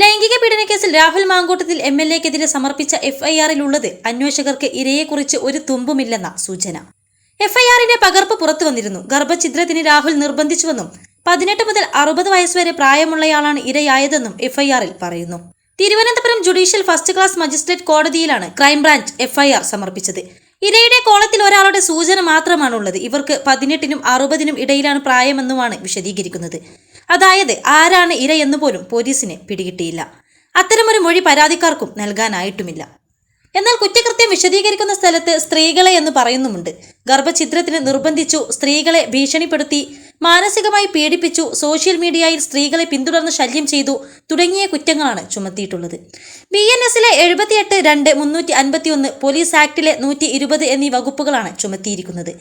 ലൈംഗിക പീഡനക്കേസിൽ Rahul Mamkootathil M L എക്കെതിരെ സമർപ്പിച്ച എഫ്ഐആറിലുള്ളത് അന്വേഷകർക്ക് ഇരയെക്കുറിച്ച് ഒരു തുമ്പുമില്ലെന്ന സൂചന. എഫ്ഐആറിന്റെ പകർപ്പ് പുറത്തുവന്നിരുന്നു. ഗർഭഛിദ്രത്തിന് രാഹുൽ നിർബന്ധിച്ചുവെന്നും പതിനെട്ട് മുതൽ അറുപത് വയസ്സുവരെ പ്രായമുള്ളയാളാണ് ഇരയായതെന്നും എഫ്ഐആറിൽ പറയുന്നു. Thiruvananthapuram judicial first class magistrate കോടതിയിലാണ് ക്രൈംബ്രാഞ്ച് എഫ്ഐആർ സമർപ്പിച്ചത്. ഇരയുടെ കോളത്തിൽ ഒരാളുടെ സൂചന മാത്രമാണുള്ളത്. ഇവർക്ക് പതിനെട്ടിനും അറുപതിനും ഇടയിലാണ് പ്രായമെന്നുമാണ് വിശദീകരിക്കുന്നത്. അതായത് ആരാണ് ഇര എന്ന് പോലും പോലീസിന് പിടികിട്ടിയില്ല. അത്തരമൊരു മൊഴി പരാതിക്കാർക്കും നൽകാനായിട്ടുമില്ല. എന്നാൽ കുറ്റകൃത്യം വിശദീകരിക്കുന്ന സ്ഥലത്ത് സ്ത്രീകളെ എന്ന് പറയുന്നുമുണ്ട്. ഗർഭഛിദ്രത്തിന് നിർബന്ധിച്ചു സ്ത്രീകളെ ഭീഷണിപ്പെടുത്തി മാനസികമായി പീഡിപ്പിച്ചു സോഷ്യൽ മീഡിയയിൽ സ്ത്രീകളെ പിന്തുടർന്ന് ശല്യം ചെയ്തു തുടങ്ങിയ കുറ്റങ്ങളാണ് ചുമത്തിയിട്ടുള്ളത്. ബി എൻ എസിലെ എഴുപത്തിയെട്ട് രണ്ട് മുന്നൂറ്റി അൻപത്തി ഒന്ന് പോലീസ് ആക്ടിലെ നൂറ്റി ഇരുപത് എന്നീ വകുപ്പുകളാണ് ചുമത്തിയിരിക്കുന്നത്.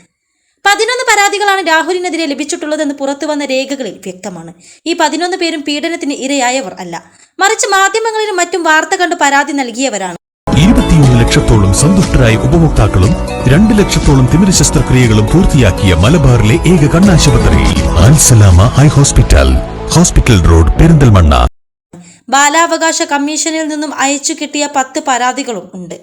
പതിനൊന്ന് പരാതികളാണ് രാഹുലിനെതിരെ ലഭിച്ചിട്ടുള്ളതെന്ന് പുറത്തുവന്ന രേഖകളിൽ വ്യക്തമാണ്. ഈ പതിനൊന്ന് പേരും പീഡനത്തിന് ഇരയായവർ അല്ല. മറിച്ച് മാധ്യമങ്ങളിലും മറ്റും വാർത്ത കണ്ട് പരാതി നൽകിയവരാണ്. ഇരുപത്തിയൊന്ന് ലക്ഷത്തോളം സന്തുഷ്ടരായ ഉപഭോക്താക്കളും രണ്ട് ലക്ഷത്തോളം തിമിര ശസ്ത്രക്രിയകളും പൂർത്തിയാക്കിയ മലബാറിലെ ഏക കണ്ണാശുപത്രി Al Salama eye hospital hospital road Perinthalmanna. ബാലാവകാശ കമ്മീഷനിൽ നിന്നും അയച്ചു കിട്ടിയ പത്ത് പരാതികളും ഉണ്ട്.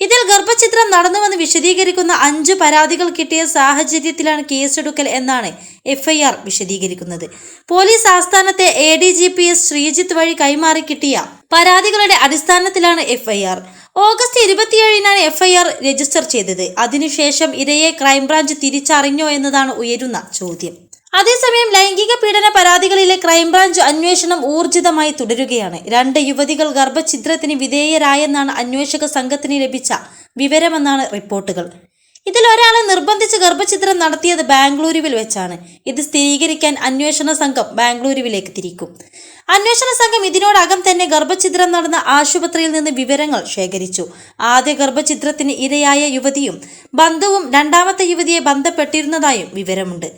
ഇതിൽ ഗർഭചിത്രം നടന്നുവെന്ന് വിശദീകരിക്കുന്ന അഞ്ച് പരാതികൾ കിട്ടിയ സാഹചര്യത്തിലാണ് കേസെടുക്കൽ എന്നാണ് എഫ്ഐആർ വിശദീകരിക്കുന്നത്. Police ആസ്ഥാനത്തെ A D G P S Sreejith വഴി കൈമാറി കിട്ടിയ പരാതികളുടെ അടിസ്ഥാനത്തിലാണ് എഫ്ഐആർ. ഓഗസ്റ്റ് ഇരുപത്തിയേഴിനാണ് എഫ്ഐആർ രജിസ്റ്റർ ചെയ്തത്. അതിനുശേഷം ഇരയെ ക്രൈംബ്രാഞ്ച് തിരിച്ചറിഞ്ഞോ എന്നതാണ് ഉയരുന്ന ചോദ്യം. അതേസമയം ലൈംഗിക പീഡന പരാതികളിലെ ക്രൈംബ്രാഞ്ച് അന്വേഷണം ഊർജിതമായി തുടരുകയാണ്. രണ്ട് യുവതികൾ ഗർഭഛിദ്രത്തിന് വിധേയരായെന്നാണ് അന്വേഷക സംഘത്തിന് ലഭിച്ച വിവരമെന്നാണ് റിപ്പോർട്ടുകൾ. ഇതിൽ ഒരാളെ നിർബന്ധിച്ച് ഗർഭഛിദ്രം നടത്തിയത് ബാംഗ്ലൂരുവിൽ വെച്ചാണ്. ഇത് സ്ഥിരീകരിക്കാൻ അന്വേഷണ സംഘം ബാംഗ്ലൂരുവിലേക്ക് തിരിക്കും. അന്വേഷണ സംഘം ഇതിനോടകം തന്നെ ഗർഭഛിദ്രം നടന്ന ആശുപത്രിയിൽ നിന്ന് വിവരങ്ങൾ ശേഖരിച്ചു. ആദ്യ ഗർഭഛിദ്രത്തിന് ഇരയായ യുവതിയും ബന്ധുവും രണ്ടാമത്തെ യുവതിയെ ബന്ധപ്പെട്ടിരുന്നതായും വിവരമുണ്ട്.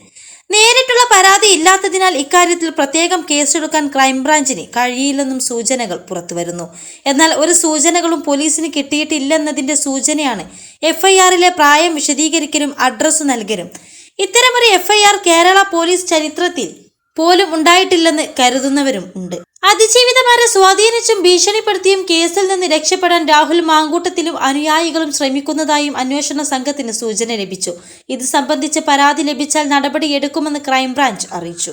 നേരിട്ടുള്ള പരാതി ഇല്ലാത്തതിനാൽ ഇക്കാര്യത്തിൽ പ്രത്യേകം കേസെടുക്കാൻ ക്രൈംബ്രാഞ്ചിന് കഴിയില്ലെന്നും സൂചനകൾ പുറത്തുവരുന്നു. എന്നാൽ ഒരു സൂചനകളും പോലീസിന് കിട്ടിയിട്ടില്ലെന്നതിന്റെ സൂചനയാണ് എഫ്ഐആറിലെ പ്രായം വിശദീകരിക്കലും അഡ്രസ്സ് നൽകലും. ഇത്തരമൊരു എഫ്ഐആർ കേരള പോലീസ് ചരിത്രത്തിൽ പോലും ഉണ്ടായിട്ടില്ലെന്ന് കരുതുന്നവരും ഉണ്ട്. അതിജീവിതമാരെ സ്വാധീനിച്ചും ഭീഷണിപ്പെടുത്തിയും കേസിൽ നിന്ന് രക്ഷപ്പെടാൻ രാഹുൽ മാങ്കൂട്ടത്തിലും അനുയായികളും ശ്രമിക്കുന്നതായും അന്വേഷണ സംഘത്തിന് സൂചന ലഭിച്ചു. ഇത് സംബന്ധിച്ച് പരാതി ലഭിച്ചാൽ നടപടിയെടുക്കുമെന്ന് ക്രൈംബ്രാഞ്ച് അറിയിച്ചു.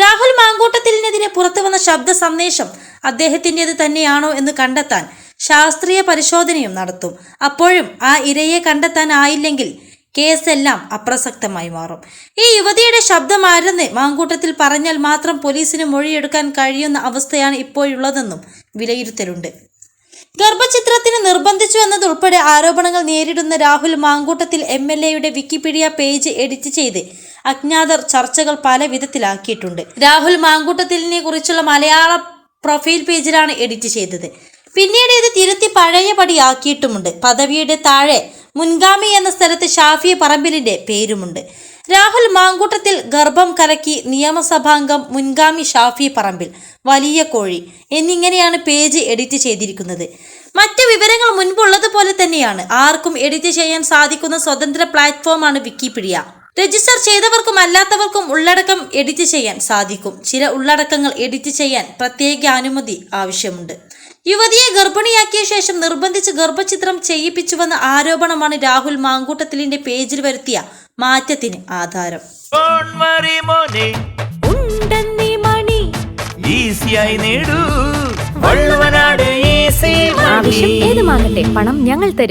രാഹുൽ മാങ്കൂട്ടത്തിലിനെതിരെ പുറത്തുവന്ന ശബ്ദ സന്ദേശം അദ്ദേഹത്തിന്റെത് തന്നെയാണോ എന്ന് കണ്ടെത്താൻ ശാസ്ത്രീയ പരിശോധനയും നടത്തും. അപ്പോഴും ആ ഇരയെ കണ്ടെത്താനായില്ലെങ്കിൽ കേസെല്ലാം അപ്രസക്തമായി മാറും. ഈ യുവതിയുടെ ശബ്ദമാരെന്ന് മാങ്കൂട്ടത്തിൽ പറഞ്ഞാൽ മാത്രം പോലീസിന് മൊഴിയെടുക്കാൻ കഴിയുന്ന അവസ്ഥയാണ് ഇപ്പോഴുള്ളതെന്നും വിലയിരുത്തലുണ്ട്. ഗർഭചിത്രത്തിന് നിർബന്ധിച്ചു എന്നതുൾപ്പെടെ ആരോപണങ്ങൾ നേരിടുന്ന രാഹുൽ മാങ്കൂട്ടത്തിൽ എം എൽ എയുടെ വിക്കിപീഡിയ പേജ് എഡിറ്റ് ചെയ്ത് അജ്ഞാതർ ചർച്ചകൾ പല വിധത്തിലാക്കിയിട്ടുണ്ട്. രാഹുൽ മാങ്കൂട്ടത്തിലിനെ കുറിച്ചുള്ള മലയാള പ്രൊഫൈൽ പേജിലാണ് എഡിറ്റ് ചെയ്തത്. പിന്നീട് ഇത് തിരുത്തി പഴയപടിയാക്കിയിട്ടുമുണ്ട്. പദവിയുടെ താഴെ മുൻഗാമി എന്ന സ്ഥലത്ത് ഷാഫി പറമ്പിലിന്റെ പേരുമുണ്ട്. രാഹുൽ മാങ്കൂട്ടത്തിൽ ഗർഭം കലക്കി നിയമസഭാംഗം മുൻഗാമി ഷാഫി പറമ്പിൽ. വലിയ കോഴി. എന്നിങ്ങനെയാണ് പേജ് എഡിറ്റ് ചെയ്തിരിക്കുന്നത്. മറ്റു വിവരങ്ങൾ മുൻപുള്ളതുപോലെ തന്നെയാണ്. ആർക്കും എഡിറ്റ് ചെയ്യാൻ സാധിക്കുന്ന സ്വതന്ത്ര പ്ലാറ്റ്ഫോമാണ് വിക്കിപീഡിയ. രജിസ്റ്റർ ചെയ്തവർക്കും അല്ലാത്തവർക്കും ഉള്ളടക്കം എഡിറ്റ് ചെയ്യാൻ സാധിക്കും. ചില ഉള്ളടക്കങ്ങൾ എഡിറ്റ് ചെയ്യാൻ പ്രത്യേക അനുമതി ആവശ്യമുണ്ട്. യുവതിയെ ഗർഭിണിയാക്കിയ ശേഷം നിർബന്ധിച്ച് ഗർഭചിത്രം ചെയ്യിപ്പിച്ചുവെന്ന ആരോപണമാണ് രാഹുൽ മാങ്കൂട്ടത്തിലിന്റെ പേജിൽ വരുത്തിയ മാറ്റത്തിന് ആധാരം. ഏത് മാങ്ങട്ടെ പണം ഞങ്ങൾ തരും.